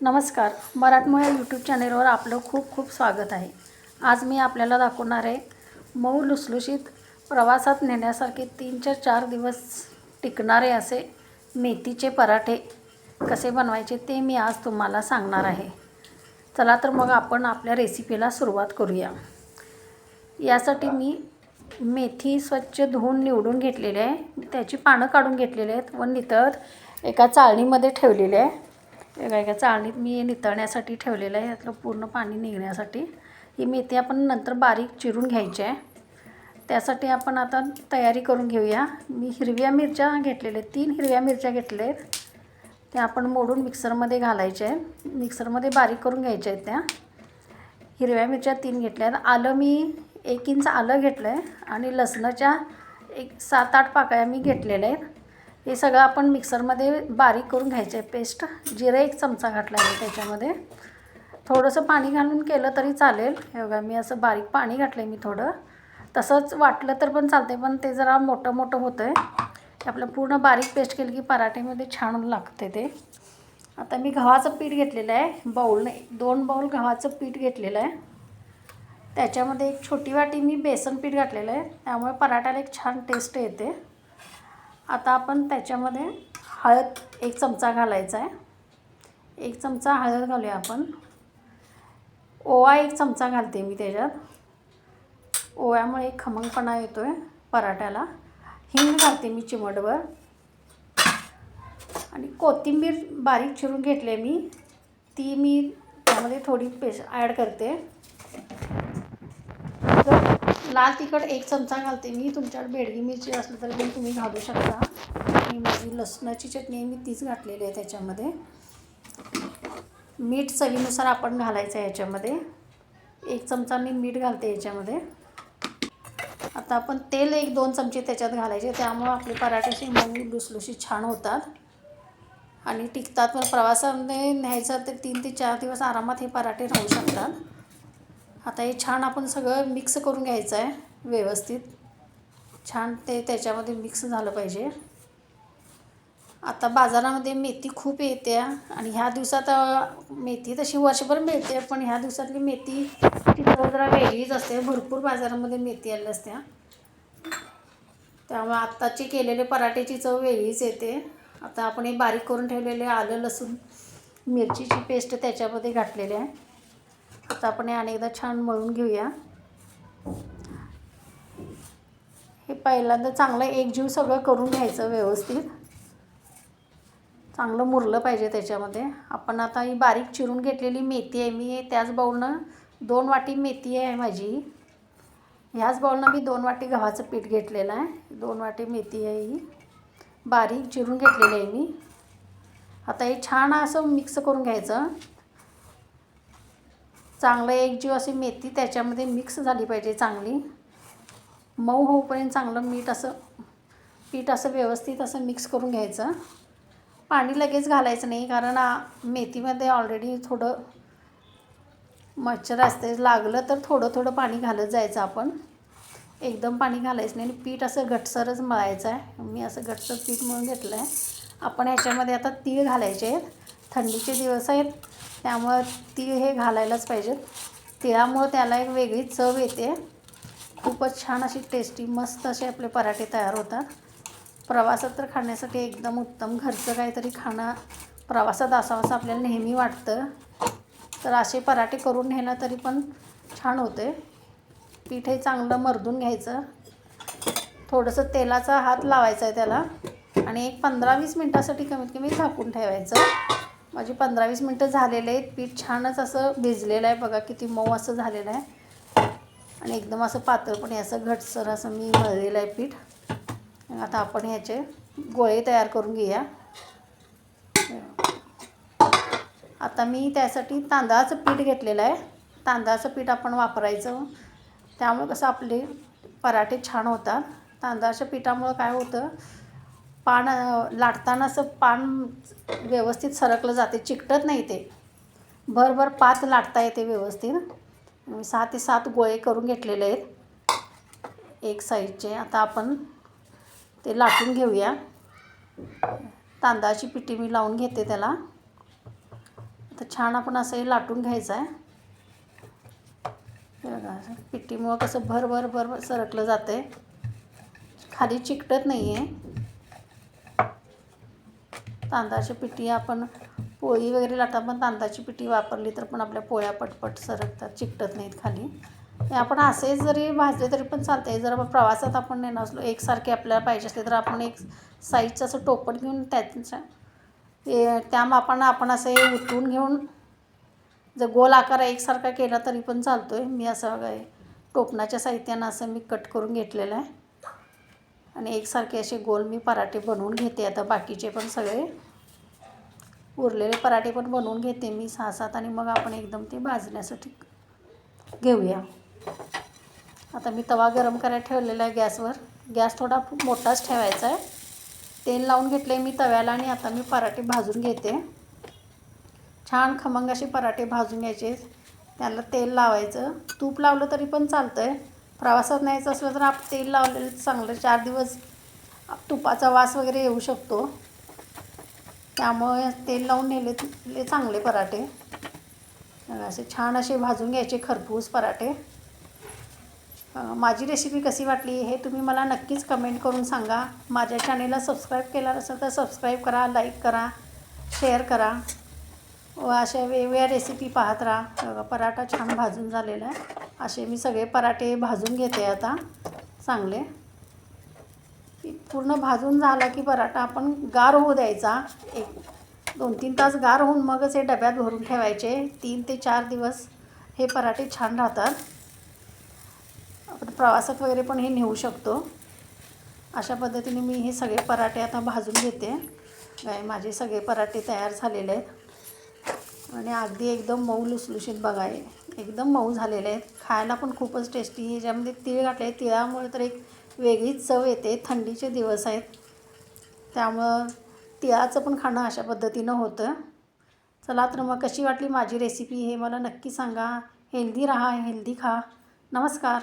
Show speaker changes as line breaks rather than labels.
नमस्कार. मराठमोळ्या यूट्यूब चॅनेलवर आपलं खूप खूप स्वागत आहे. आज मी आपल्याला दाखवणार आहे मऊ लुसलुशीत प्रवासात नेण्यासारखे तीनच्या चार दिवस टिकणारे असे मेथीचे पराठे कसे बनवायचे ते मी आज तुम्हाला सांगणार आहे. चला तर मग आपण आपल्या रेसिपीला सुरुवात करूया. यासाठी मी मेथी स्वच्छ धुवून निवडून घेतलेली आहे. त्याची पानं काढून घेतलेली आहेत व नितळत एका चाळणीमध्ये ठेवलेली आहे. एका एका चाळणीत मी नितळण्यासाठी ठेवलेलं आहे. यातलं पूर्ण पाणी निघण्यासाठी. ही मेथी आपण नंतर बारीक चिरून घ्यायची आहे. त्यासाठी आपण आता तयारी करून घेऊया. मी हिरव्या मिरच्या घेतलेल्या आहेत. तीन हिरव्या मिरच्या घेतल्या आहेत. त्या आपण मोडून मिक्सरमध्ये घालायच्या आहेत. मिक्सरमध्ये बारीक करून घ्यायच्या आहेत त्या. हिरव्या मिरच्या तीन घेतल्या आहेत. आलं मी एक इंच आलं घेतलं आहे आणि लसणाच्या एक सात आठ पाकळ्या मी घेतलेल्या आहेत. हे सगळं आपण मिक्सरमध्ये बारीक करून घ्यायचं आहे. पेस्ट जिरं एक चमचा घातला आहे त्याच्यामध्ये. थोडंसं पाणी घालून केलं तरी चालेल. हे बघा मी असं बारीक पाणी घातलं आहे मी थोडं. तसंच वाटलं तर पण चालते पण ते जरा मोठं मोठं होतं आहे आपलं पूर्ण बारीक पेस्ट केलं की पराठेमध्ये छान लागते ते. आता मी गव्हाचं पीठ घेतलेलं आहे. बाऊलने दोन बाऊल गव्हाचं पीठ घेतलेलं आहे. त्याच्यामध्ये एक छोटी वाटी मी बेसन पीठ घातलेलं आहे. त्यामुळे पराठ्याला एक छान टेस्ट येते. आता आपण त्याच्यामध्ये हळद एक चमचा घालायचा आहे. एक चमचा हळद घालूया आपण. ओवा एक चमचा घालते मी त्याच्यात. ओव्यामुळे एक खमंगपणा येतो आहे पराठ्याला. हिंग घालते मी चिमटभर. आणि कोथिंबीर बारीक चिरून घेतली आहे मी. ती मी त्यामध्ये थोडी पेस्ट ॲड करते. लाल तिखट एक चमचा घालते मी. तुमच्याकडे बेडगी मिरची असली तर पण तुम्ही घालू शकता. आणि माझी लसणाची चटणी मी तीच घातलेली आहे त्याच्यामध्ये. मीठ चवीनुसार आपण घालायचं आहे याच्यामध्ये. एक चमचा मी मीठ घालते याच्यामध्ये. आता आपण तेल एक दोन चमचे त्याच्यात घालायचे. त्यामुळं आपले पराठे मऊ लुसलुशी छान होतात. आणि टिकतात. पण प्रवासामध्ये न्यायचं तर तीन ते चार दिवस आरामात हे पराठे राहू शकतात. आता हे छान आपण सगळं मिक्स करून घ्यायचं आहे व्यवस्थित. छान ते त्याच्यामध्ये मिक्स झालं पाहिजे. आता बाजारामध्ये मेथी खूप येते आणि ह्या दिवसात मेथी तशी वर्षभर मिळते पण ह्या दिवसातली मेथी ती चव जरा वेगळीच असते. भरपूर बाजारामध्ये मेथी आल्या असत्या. त्यामुळे आत्ताची केलेले पराठ्याची चव वेगळीच येते. आता आपण हे बारीक करून ठेवलेले आलं लसूण मिरचीची पेस्ट त्याच्यामध्ये घातलेली आहे. आता आपण हे अनेकदा छान मळून घेऊया. हे पहिल्यांदा चांगलं एकजीव सगळं करून घ्यायचं व्यवस्थित. चांगलं मुरलं पाहिजे त्याच्यामध्ये. आपण आता ही बारीक चिरून घेतलेली मेथी आहे. मी त्याच बाऊलनं दोन वाटी मेथी आहे माझी. ह्याच बाऊलनं मी दोन वाटी गव्हाचं पीठ घेतलेलं आहे. दोन वाटी मेथी आहे ही. बारीक चिरून घेतलेली आहे मी. आता हे छान असं मिक्स करून घ्यायचं. चांगलं एक जीव अशी मेथी त्याच्यामध्ये मिक्स झाली पाहिजे चांगली. मऊ होऊपर्यंत चांगलं मीठ असं पीठ असं व्यवस्थित असं मिक्स करून घ्यायचं. पाणी लगेच घालायचं नाही कारण मेथीमध्ये ऑलरेडी थोडं मच्छर असते. लागलं तर थोडं थोडं पाणी घालत जायचं आपण. एकदम पाणी घालायचं नाही आणि पीठ असं घटसरच मळायचं आहे. मी असं घटसर पीठ मळून घेतलं आहे आपण ह्याच्यामध्ये आता तीळ घालायचे आहेत. थंडीचे दिवस आहेत त्यामुळं ती हे घालायलाच पाहिजेत तिळामुळं त्याला एक वेगळी चव येते. खूपच छान अशी टेस्टी मस्त असे आपले पराठे तयार होतात. प्रवासात तर खाण्यासाठी एकदम उत्तम घरचं काहीतरी खाणं प्रवासात असावं असं आपल्याला नेहमी वाटतं. तर असे पराठे करून नेलं तरी पण छान होते. पीठ हे चांगलं मर्दून घ्यायचं. थोडंसं तेलाचा हात लावायचा आहे त्याला आणि एक पंधरा वीस मिनटासाठी कमीत कमी झाकून ठेवायचं. माझी पंधरा वीस मिनटं झालेले आहेत. पीठ छानच असं भिजलेलं आहे. बघा किती मऊ असं झालेलं आहे. आणि एकदम असं पातळपणे असं घटसर असं मी मळलेलं आहे पीठ. आता आपण ह्याचे गोळे तयार करून घेऊया. आता मी त्यासाठी तांदळाचं पीठ घेतलेलं आहे. तांदळाचं पीठ आपण वापरायचं. त्यामुळे कसं आपले पराठे छान होतात. तांदळाच्या पिठामुळं काय होतं? पान लाटताना असं पान व्यवस्थित सरकलं जाते चिकटत नाही ते. भरभर पात लाटता येते व्यवस्थित. सहा ते सात गोळे करून घेतलेले आहेत. एक साईजचे. आता आपण ते लाटून घेऊया. तांदळाची पिठी मी लावून घेते त्याला. तर छान आपण असं हे लाटून घ्यायचं आहे. बघा पिठीमुळं कसं भरभर भरभर भर सरकलं जातं आहे खाली चिकटत नाही आहे तांदळाची पिठी आपण पोळी वगैरे लाटा पण तांदळाची पिठी वापरली तर पण आपल्या पोळ्या पटपट सरकतात चिकटत नाहीत खाली. हे आपण असे जरी भाजले तरी पण चालते जर आपण प्रवासात आपण नेणार असलो एकसारखे आपल्याला पाहिजे असले तर आपण एक साईजचं असं टोपण घेऊन त्याच्या ते त्या मापानं आपण असं हे उतरून घेऊन जर गोल आकार एकसारखा केला तरी पण चालतो आहे मी असं काय टोपणाच्या साहित्यानं असं मी कट करून घेतलेलं आहे. आणि एकसारखे असे गोल मी पराठे बनवून घेते. आता बाकीचे पण सगळे उरलेले पराठे पण बनवून घेते मी सहा सात आणि मग आपण एकदम ते भाजण्यासाठी घेऊया. आता मी तवा गरम करायला ठेवलेला आहे गॅसवर. गॅस थोडा मोठाच ठेवायचा आहे. तेल लावून घेतले मी तव्याला आणि आता मी पराठे भाजून घेते. छान खमंग असे पराठे भाजून घ्यायचे. त्याला तेल लावायचं. तूप लावलं तरी पण चालतं आहे प्रवासात न्यायचं असलं तर आप तेल लावलेलं चांगलं चार दिवस तुपाचा वास वगैरे येऊ शकतो. त्यामुळे तेल लावून नेले चांगले पराठे. असे छान असे भाजून घ्यायचे खरपूस पराठे. माझी रेसिपी कशी वाटली हे तुम्ही मला नक्कीच कमेंट करून सांगा. माझ्या चॅनेलला सबस्क्राईब केला नसेल तर सबस्क्राईब करा लाईक करा शेअर करा. व अशा वेगवेगळ्या रेसिपी पाहत राहा. पराठा छान भाजून झालेला आहे. असे मी सगळे पराठे भाजून घेते आता चांगले. पूर्ण भाजून झाला की पराठा आपण गार होऊ द्यायचा. एक दोन तीन तास गार होऊन मगच हे डब्यात भरून ठेवायचे. तीन ते चार दिवस हे पराठे छान राहतात. आपण प्रवासात वगैरे पण हे नेऊ शकतो. अशा पद्धतीने मी हे सगळे पराठे आता भाजून घेते. काय माझे सगळे पराठे तयार झालेले आहेत. आणि अगदी एकदम मऊ लुसलुशीत बघाय एकदम मऊ झालेले आहेत. खायला पण खूपच टेस्टी ज्यामध्ये तीळ घातले तिळामुळे तर एक वेगळीच चव येते. थंडीचे दिवस आहेत. त्यामुळं तिळाचं पण खाणं अशा पद्धतीनं होतं. चला तर मग कशी वाटली माझी रेसिपी हे मला नक्की सांगा. हेल्दी राहा हेल्दी खा. नमस्कार.